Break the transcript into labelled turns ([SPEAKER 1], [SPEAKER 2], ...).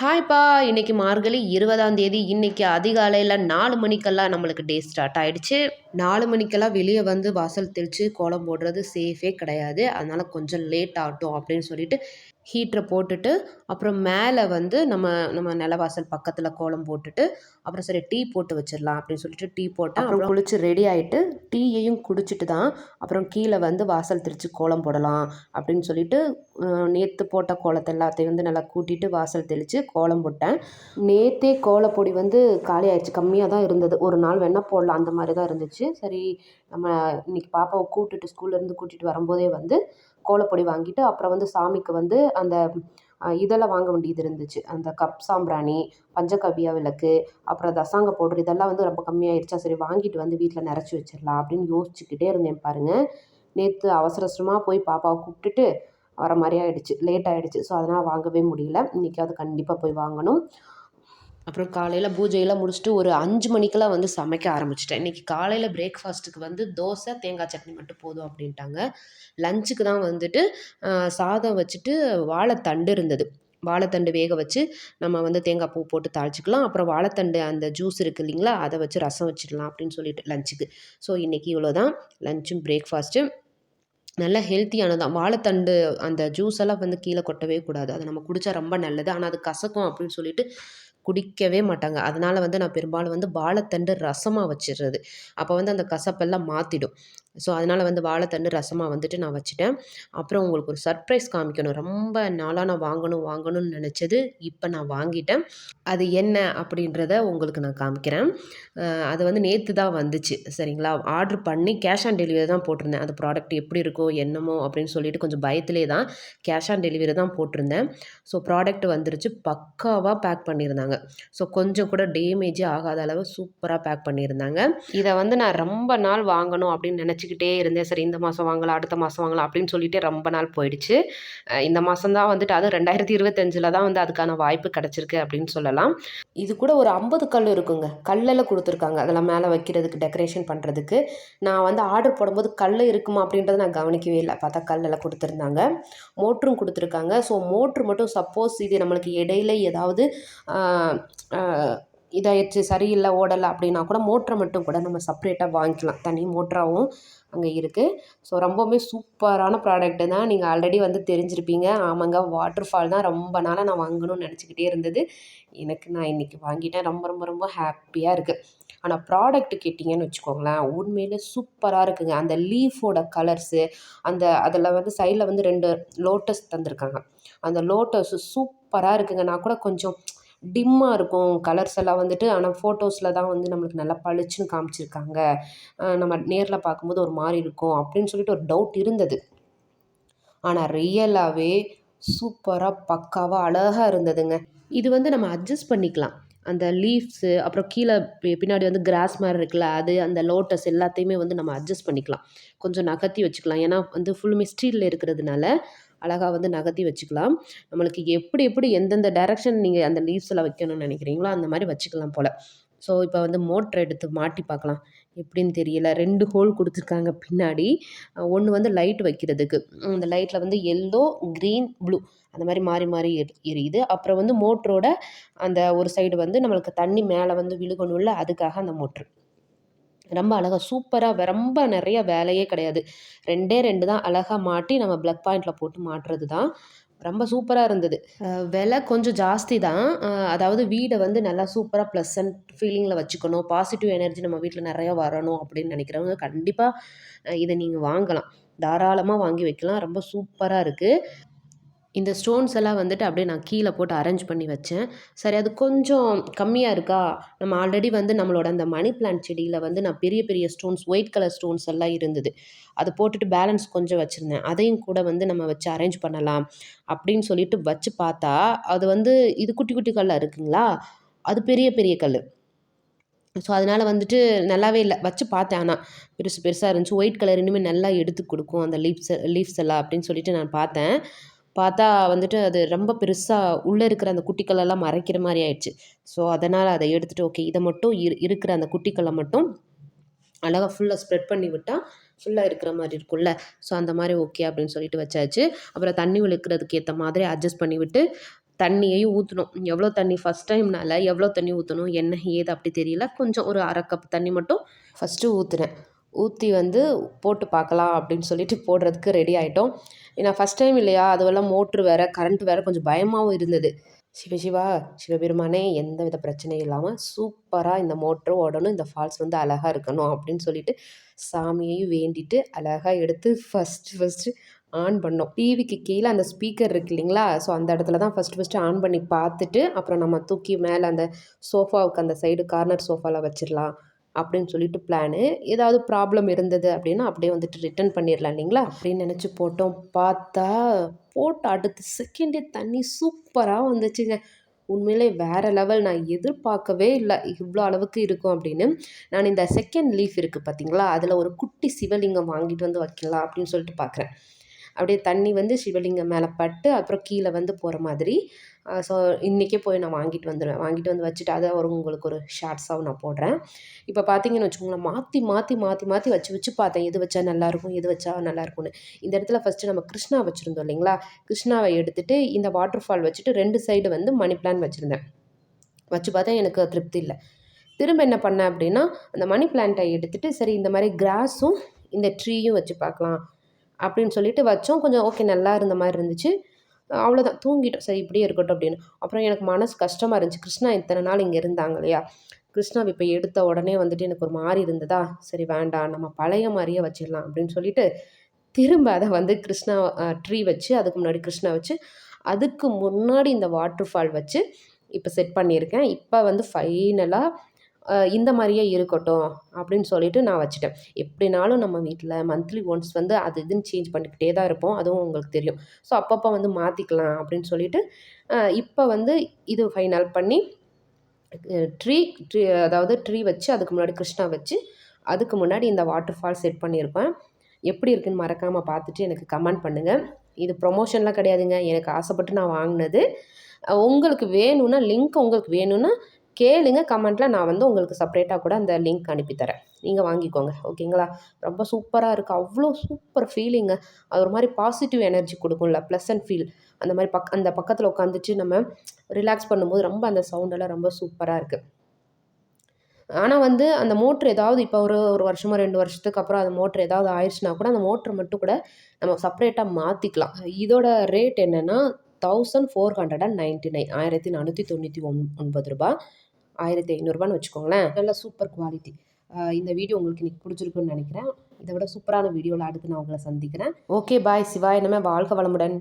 [SPEAKER 1] ஹாய்ப்பா இன்னைக்கு மார்கழி இருபதாம் தேதி. இன்றைக்கி அதிகாலையில் நாலு மணிக்கெல்லாம் நம்மளுக்கு டே ஸ்டார்ட் ஆகிடுச்சு நாலு மணிக்கெல்லாம் வெளியே வந்து வாசல் தெளித்து கோலம் போடுறது சேஃபே கிடையாது. அதனால் கொஞ்சம் லேட் ஆகட்டும் அப்படின்னு சொல்லிட்டு ஹீட்டரை போட்டுட்டு அப்புறம் மேலே வந்து நம்ம நம்ம நிலவாசல் பக்கத்தில் கோலம் போட்டுட்டு அப்புறம் சரி டீ போட்டு வச்சிடலாம் அப்படின்னு சொல்லிட்டு டீ போட்டேன். அப்புறம் குளிச்சு ரெடி ஆகிட்டு டீயையும் குடிச்சிட்டு தான் அப்புறம் கீழே வந்து வாசல் திரிச்சு கோலம் போடலாம் அப்படின்னு சொல்லிட்டு நேற்று போட்ட கோலத்தை எல்லாத்தையும் வந்து நல்லா கூட்டிட்டு வாசல் தெளித்து கோலம் போட்டேன். நேற்றே கோலப்பொடி வந்து காலி ஆயிடுச்சு கம்மியாக தான் இருந்தது. ஒரு நாள் வேணால் போடலாம் அந்த மாதிரி தான் இருந்துச்சு. சரி நம்ம இன்னைக்கு பாப்பாவை கூப்பிட்டுட்டு ஸ்கூல்லேருந்து கூட்டிகிட்டு வரும்போதே வந்து கோலப்பொடி வாங்கிட்டு அப்புறம் வந்து சாமிக்கு வந்து அந்த இதெல்லாம் வாங்க வேண்டியது இருந்துச்சு. அந்த கப் சாம்பிராணி பஞ்சகவ்யா விளக்கு அப்புறம் தசாங்க பவுடர் இதெல்லாம் வந்து ரொம்ப கம்மியாயிடுச்சா சரி வாங்கிட்டு வந்து வீட்டில் நிறச்சி வச்சிடலாம் அப்படின்னு யோசிச்சுக்கிட்டே இருந்தேன் பாருங்கள் நேற்று அவசர அவசரமாக போய் பாப்பாவை கூப்பிட்டுட்டு வர மாதிரி ஆகிடுச்சு லேட் ஆகிடுச்சு ஸோ அதனால் வாங்கவே முடியல. இன்றைக்காவது கண்டிப்பாக போய் வாங்கணும். அப்புறம் காலையில் பூஜையெல்லாம் முடிச்சுட்டு ஒரு அஞ்சு மணிக்கெல்லாம் வந்து சமைக்க ஆரம்பிச்சிட்டேன். இன்றைக்கி காலையில் பிரேக்ஃபாஸ்ட்டுக்கு வந்து தோசை தேங்காய் சட்னி மட்டும் போதும் அப்படின்ட்டாங்க. லஞ்சுக்கு தான் வந்துட்டு சாதம் வச்சுட்டு வாழைத்தண்டு இருந்தது. வாழைத்தண்டு வேக வச்சு நம்ம வந்து தேங்காய் பூ போட்டு தாளிச்சிக்கலாம். அப்புறம் வாழைத்தண்டு அந்த ஜூஸ் இருக்குது இல்லைங்களா அதை வச்சு ரசம் வச்சிடலாம் அப்படின்னு சொல்லிட்டு லஞ்சுக்கு ஸோ இன்றைக்கி இவ்வளோ தான் லஞ்சும் பிரேக்ஃபாஸ்ட்டும் நல்ல ஹெல்த்தியானதான் வாழைத்தண்டு அந்த ஜூஸ் எல்லாம் வந்து கீழே கொட்டவே கூடாது. அதை நம்ம குடித்தா ரொம்ப நல்லது. ஆனால் அது கசக்கும் அப்படின்னு சொல்லிட்டு குடிக்கவே மாட்டாங்க. அதனால் வந்து நான் பெரும்பாலும் வந்து வாழைத்தண்டு ரசமாக வச்சிடுறது அப்போ வந்து அந்த கசப்பெல்லாம் மாற்றிடும் ஸோ அதனால் வந்து வாழைத்தண்டு ரசமாக வந்துட்டு நான் வச்சுட்டேன். அப்புறம் உங்களுக்கு ஒரு சர்ப்ரைஸ் காமிக்கணும். ரொம்ப நாளாக நான் வாங்கணும் வாங்கணும்னு நினச்சது இப்போ நான் வாங்கிட்டேன். அது என்ன அப்படின்றத உங்களுக்கு நான் காமிக்கிறேன். அது வந்து நேற்று தான் வந்துச்சு சரிங்களா? ஆர்டர் பண்ணி கேஷ் ஆன் டெலிவரி தான் போட்டிருந்தேன். அந்த ப்ராடக்ட் எப்படி இருக்கோ என்னமோ அப்படின்னு சொல்லிட்டு கொஞ்சம் பயத்திலே தான் கேஷ் ஆன் டெலிவரி தான் போட்டிருந்தேன். ஸோ ப்ராடக்ட் வந்துருச்சு. பக்காவாக பேக் பண்ணியிருந்தாங்க. ஸோ கொஞ்சம் கூட டேமேஜே ஆகாத அளவு சூப்பராக பேக் பண்ணியிருந்தாங்க. இதை வந்து நான் ரொம்ப நாள் வாங்கணும் அப்படின்னு நினச்சி நினச்சிக்கிட்டே இருந்தேன். சரி இந்த மாதம் வாங்கலாம் அடுத்த மாதம் வாங்கலாம் அப்படின்னு சொல்லிட்டு ரொம்ப நாள் போயிடுச்சு. இந்த மாதம் தான் வந்துட்டு அதுவும் ரெண்டாயிரத்தி இருபத்தஞ்சில் தான் வந்து அதுக்கான வாய்ப்பு கிடச்சிருக்கு அப்படின்னு சொல்லலாம். இது கூட ஒரு ஐம்பது கல் இருக்குங்க. கல்லில் கொடுத்துருக்காங்க. அதெல்லாம் மேலே வைக்கிறதுக்கு டெக்கரேஷன் பண்ணுறதுக்கு நான் வந்து ஆர்டர் போடும்போது கல் இருக்குமா அப்படின்றத நான் கவனிக்கவே இல்லை. பார்த்தா கல்லெல்லாம் கொடுத்துருந்தாங்க. மோட்டரும் கொடுத்துருக்காங்க. ஸோ மோட்ரு மட்டும் சப்போஸ் இது நம்மளுக்கு இடையில ஏதாவது இதாகிடுச்சு சரியில்லை ஓடலை அப்படின்னா கூட மோட்டரை மட்டும் கூட நம்ம செப்ரேட்டாக வாங்கிக்கலாம். தனி மோட்டராகவும் அங்கே இருக்குது ஸோ ரொம்பவுமே சூப்பரான ப்ராடக்ட்டு தான். நீங்கள் ஆல்ரெடி வந்து தெரிஞ்சிருப்பீங்க. ஆமாங்க வாட்டர் ஃபால் தான் ரொம்ப நாளாக நான் வாங்கணும்னு நினச்சிக்கிட்டே இருந்தது. எனக்கு நான் இன்றைக்கி வாங்கிட்டேன். ரொம்ப ரொம்ப ரொம்ப ஹாப்பியாக இருக்குது ஆனால் ப்ராடக்ட் கேட்டிங்கன்னு வச்சுக்கோங்களேன் உண்மையிலே சூப்பராக இருக்குங்க. அந்த லீஃபோட கலர்ஸு அந்த அதில் வந்து சைடில் வந்து ரெண்டு லோட்டஸ் தந்திருக்காங்க. அந்த லோட்டஸ் சூப்பராக இருக்குங்க. நான் கூட கொஞ்சம் டிம்மாக இருக்கும். கலர்ஸ் எல்லாம் வந்துட்டு ஆனால் ஃபோட்டோஸில் தான் வந்து நம்மளுக்கு நல்லா பளிச்சுன்னு காமிச்சிருக்காங்க. நம்ம நேரில் பார்க்கும்போது ஒரு மாதிரி இருக்கும் அப்படின்னு சொல்லிட்டு ஒரு டவுட் இருந்தது. ஆனால் ரியலாகவே சூப்பராக பக்காவாக அழகாக இருந்ததுங்க. இது வந்து நம்ம அட்ஜஸ்ட் பண்ணிக்கலாம். அந்த லீவ்ஸு அப்புறம் கீழே பின்னாடி வந்து கிராஸ் மாதிரி இருக்குல்ல அது அந்த லோட்டஸ் எல்லாத்தையுமே வந்து நம்ம அட்ஜஸ்ட் பண்ணிக்கலாம். கொஞ்சம் நகர்த்தி வச்சுக்கலாம். ஏன்னா வந்து ஃபுல் மிஸ்ட்ரியில் இருக்கிறதுனால அழகாக வந்து நகர்த்தி வச்சுக்கலாம். நம்மளுக்கு எப்படி எப்படி எந்தெந்த டைரக்ஷன் நீங்கள் அந்த லீவ்ஸில் வைக்கணும்னு நினைக்கிறீங்களோ அந்த மாதிரி வச்சுக்கலாம் போல். ஸோ இப்போ வந்து மோட்ரு எடுத்து மாட்டி பார்க்கலாம். எப்படின்னு தெரியல. ரெண்டு ஹோல் கொடுத்துருக்காங்க பின்னாடி. ஒன்று வந்து லைட் வைக்கிறதுக்கு. அந்த லைட்டில் வந்து எல்லோ க்ரீன் ப்ளூ அந்த மாதிரி மாறி மாறி எரியுது. அப்புறம் வந்து மோட்டரோட அந்த ஒரு சைடு வந்து நம்மளுக்கு தண்ணி மேலே வந்து விழுகணும்ல அதுக்காக அந்த மோட்ரு ரொம்ப அழகாக சூப்பராக ரொம்ப நிறைய வேலையே கிடையாது. ரெண்டே ரெண்டு தான் அழகாக மாட்டி நம்ம ப்ளக் பாயிண்டில் போட்டு மாட்டுறது தான் ரொம்ப சூப்பராக இருந்தது. விலை கொஞ்சம் ஜாஸ்தி தான். அதாவது வீடை வந்து நல்லா சூப்பராக ப்ளசன்ட் ஃபீலிங்கில் வச்சுக்கணும். பாசிட்டிவ் எனர்ஜி நம்ம வீட்டில் நிறையா வரணும் அப்படின்னு நினைக்கிறவங்க கண்டிப்பாக இதை நீங்கள் வாங்கலாம். தாராளமாக வாங்கி வைக்கலாம். ரொம்ப சூப்பராக இருக்குது இந்த ஸ்டோன்ஸ் எல்லாம் வந்துட்டு அப்படியே நான் கீழே போட்டு அரேஞ்ச் பண்ணி வச்சேன். சரி அது கொஞ்சம் கம்மியாக இருக்கா? நம்ம ஆல்ரெடி வந்து நம்மளோட அந்த மணி பிளான்ட் செடியில் வந்து நான் பெரிய பெரிய ஸ்டோன்ஸ் ஒயிட் கலர் ஸ்டோன்ஸ் எல்லாம் இருந்தது. அதை போட்டுட்டு பேலன்ஸ் கொஞ்சம் வச்சுருந்தேன். அதையும் கூட வந்து நம்ம வச்சு அரேஞ்ச் பண்ணலாம் அப்படின்னு சொல்லிட்டு வச்சு பார்த்தா அது வந்து இது குட்டி குட்டி கல்லாக இருக்குங்களா? அது பெரிய பெரிய கல் ஸோ அதனால் வந்துட்டு நல்லாவே இல்லை. வச்சு பார்த்தேன் ஆனால் பெருசு பெருசாக இருந்துச்சு. ஒயிட் கலர் இனிமேல் நல்லா எடுத்து கொடுக்கும் அந்த லீஃப்ஸ் லீவ்ஸ் எல்லாம் அப்படின்னு சொல்லிட்டு நான் பார்த்தேன். பார்த்தா வந்துட்டு அது ரொம்ப பெருசாக உள்ளே இருக்கிற அந்த குட்டிகளெல்லாம் மறைக்கிற மாதிரி ஆயிடுச்சு. ஸோ அதனால் அதை எடுத்துகிட்டு ஓகே இதை மட்டும் இரு இருக்கிற அந்த குட்டிக்களை மட்டும் அழகாக ஃபுல்லாக ஸ்ப்ரெட் பண்ணி விட்டால் ஃபுல்லாக இருக்கிற மாதிரி இருக்கும்ல. ஸோ அந்த மாதிரி ஓகே அப்படின்னு சொல்லிட்டு வச்சாச்சு. அப்புறம் தண்ணி விழுக்கிறதுக்கு ஏற்ற மாதிரி அட்ஜஸ்ட் பண்ணி விட்டு தண்ணியையும் ஊற்றணும் எவ்வளோ தண்ணி ஃபஸ்ட் டைம்னால எவ்வளோ தண்ணி ஊற்றணும் என்ன ஏது அப்படி தெரியல. கொஞ்சம் ஒரு அரை கப் தண்ணி மட்டும் ஃபஸ்ட்டு ஊற்றுனேன் ஊற்றி வந்து போட்டு பார்க்கலாம் அப்படின்னு சொல்லிட்டு போடுறதுக்கு ரெடி ஆகிட்டோம் ஏன்னா ஃபஸ்ட் டைம் இல்லையா? அதுவெல்லாம் மோட்ரு வேறு கரண்ட் வேறு கொஞ்சம் பயமாகவும் இருந்தது. சிவசிவா சிவபெருமானே எந்த வித பிரச்சனையும் இல்லாமல் சூப்பராக இந்த மோட்ரு ஓடணும் இந்த ஃபால்ஸ் வந்து அழகாக இருக்கணும் அப்படின்னு சொல்லிட்டு சாமியையும் வேண்டிட்டு அழகாக எடுத்து ஃபஸ்ட்டு ஃபஸ்ட்டு ஆன் பண்ணோம். டிவிக்கு கீழே அந்த ஸ்பீக்கர் இருக்கு இல்லைங்களா? ஸோ அந்த இடத்துல தான் ஃபஸ்ட்டு ஃபஸ்ட்டு ஆன் பண்ணி பார்த்துட்டு அப்புறம் நம்ம தூக்கி மேலே அந்த சோஃபாவுக்கு அந்த சைடு கார்னர் சோஃபாவில் வச்சிடலாம். அப்படின்னு சொல்லிட்டு பிளானு ஏதாவது ப்ராப்ளம் இருந்தது அப்படின்னா அப்படியே வந்துட்டு ரிட்டர்ன் பண்ணிடலாம் இல்லைங்களா? அப்படின்னு நினச்சி போட்டோம். பார்த்தா போட்ட அடுத்த செகண்டே தண்ணி சூப்பராக வந்துச்சுங்க. உண்மையிலே வேறு லெவல் நான் எதிர்பார்க்கவே இல்லை. இவ்வளோ அளவுக்கு இருக்கும் அப்படின்னு. நான் இந்த செகண்ட் லீஃப் இருக்குது பார்த்தீங்களா அதில் ஒரு குட்டி சிவலிங்கம் வாங்கிட்டு வந்து வைக்கலாம் அப்படின்னு சொல்லிட்டு பார்க்குறேன் அப்படியே தண்ணி வந்து சிவலிங்கம் மேலே பட்டு அப்புறம் கீழே வந்து போகிற மாதிரி. ஸோ இன்றைக்கே போய் நான் வாங்கிட்டு வந்துடுவேன் வாங்கிட்டு வந்து வச்சுட்டு அதை ஒரு உங்களுக்கு ஒரு ஷார்ட்ஸாகவும் நான் போடுறேன். இப்போ பார்த்தீங்கன்னு வச்சுக்கோங்களேன் மாற்றி மாற்றி மாற்றி மாற்றி வச்சு வச்சு பார்த்தேன். எது வச்சா நல்லாயிருக்கும் எது வச்சா நல்லாயிருக்கும்னு. இந்த இடத்துல ஃபஸ்ட்டு நம்ம கிருஷ்ணா வச்சுருந்தோம் இல்லைங்களா? கிருஷ்ணாவை எடுத்துகிட்டு இந்த வாட்டர் ஃபால் வச்சுட்டு ரெண்டு சைடு வந்து மணி பிளான் வச்சுருந்தேன். வச்சு பார்த்தா எனக்கு திருப்தி இல்லை. திரும்ப என்ன பண்ணேன் அப்படின்னா அந்த மணி பிளான்ட்டை எடுத்துகிட்டு சரி இந்த மாதிரி கிராஸும் இந்த ட்ரீயும் வச்சு பார்க்கலாம். அப்படின்னு சொல்லிட்டு வச்சோம். கொஞ்சம் ஓகே நல்லா இருந்த மாதிரி இருந்துச்சு. அவ்வளோதான் தூங்கிட்டோம். சரி இப்படியே இருக்கட்டும் அப்படின்னு. அப்புறம் எனக்கு மனசு கஷ்டமாக இருந்துச்சு. கிருஷ்ணா இத்தனை நாள் இங்கே இருந்தாங்க இல்லையா கிருஷ்ணா இப்போ எடுத்த உடனே வந்துட்டு எனக்கு ஒரு மாதிரி இருந்ததா? சரி வேண்டாம். நம்ம பழைய மாதிரியே வச்சிடலாம் அப்படின்னு சொல்லிட்டு திரும்ப அதை வந்து கிருஷ்ணா ட்ரீ வச்சு அதுக்கு முன்னாடி கிருஷ்ணா வச்சு அதுக்கு முன்னாடி இந்த வாட்டர் ஃபால் வச்சு இப்போ செட் பண்ணியிருக்கேன். இப்போ வந்து ஃபைனலாக இந்த மாதிரியே இருக்கட்டும் அப்படின்னு சொல்லிட்டு நான் வச்சுட்டேன். எப்படினாலும் நம்ம வீட்டில் மந்த்லி ஒன்ஸ் வந்து அது இதுன்னு சேஞ்ச் பண்ணிக்கிட்டே தான் இருப்போம். அதுவும் உங்களுக்கு தெரியும். ஸோ அப்பப்போ வந்து மாற்றிக்கலாம் அப்படின்னு சொல்லிட்டு இப்போ வந்து இது ஃபைனல் பண்ணி ட்ரீ ட்ரீ அதாவது ட்ரீ வச்சு அதுக்கு முன்னாடி கிருஷ்ணா வச்சு அதுக்கு முன்னாடி இந்த வாட்டர் ஃபால் செட் பண்ணியிருப்பேன். எப்படி இருக்குன்னு மறக்காமல் பார்த்துட்டு எனக்கு கமெண்ட் பண்ணுங்கள் இது ப்ரொமோஷன்லாம் கிடையாதுங்க. எனக்கு ஆசைப்பட்டு நான் வாங்கினது. உங்களுக்கு வேணும்னா லிங்க் உங்களுக்கு வேணும்னா கேளுங்க கமெண்ட்டில் நான் வந்து உங்களுக்கு செப்பரேட்டாக கூட அந்த லிங்க் அனுப்பித்தரேன். நீங்கள் வாங்கிக்கோங்க. ஓகேங்களா? ரொம்ப சூப்பராக இருக்குது அவ்வளோ சூப்பர் ஃபீலிங்கு அது ஒரு மாதிரி பாசிட்டிவ் எனர்ஜி கொடுக்கும்ல. ப்ளசன்ட் ஃபீல் அந்த மாதிரி பக் அந்த பக்கத்தில் உட்காந்துச்சு நம்ம ரிலாக்ஸ் பண்ணும்போது ரொம்ப அந்த சவுண்டெல்லாம் ரொம்ப சூப்பராக இருக்குது ஆனால் வந்து அந்த மோட்ரு ஏதாவது இப்போ ஒரு ஒரு வருஷமோ ரெண்டு வருஷத்துக்கு அப்புறம் அந்த மோட்ரு ஏதாவது ஆயிடுச்சுனா கூட அந்த மோட்ரு மட்டும் கூட நம்ம செப்பரேட்டாக மாற்றிக்கலாம் இதோட ரேட் என்னென்னா thousand four hundred and ninety nine ஆயிரத்தி நானூற்றி தொண்ணூற்றி ஒன் ஒன்பது ரூபா ஆயிரத்தி ஐநூறுரூவான்னு வச்சுக்கோங்களேன். நல்ல சூப்பர் குவாலிட்டி. இந்த வீடியோ உங்களுக்கு இன்றைக்கி பிடிச்சிருக்குன்னு நினைக்கிறேன். இதை விட சூப்பரான வீடியோவில் அடுத்து நான் உங்களை சந்திக்கிறேன். Okay bye. சிவா என்னமே வாழ்க வளமுடன்.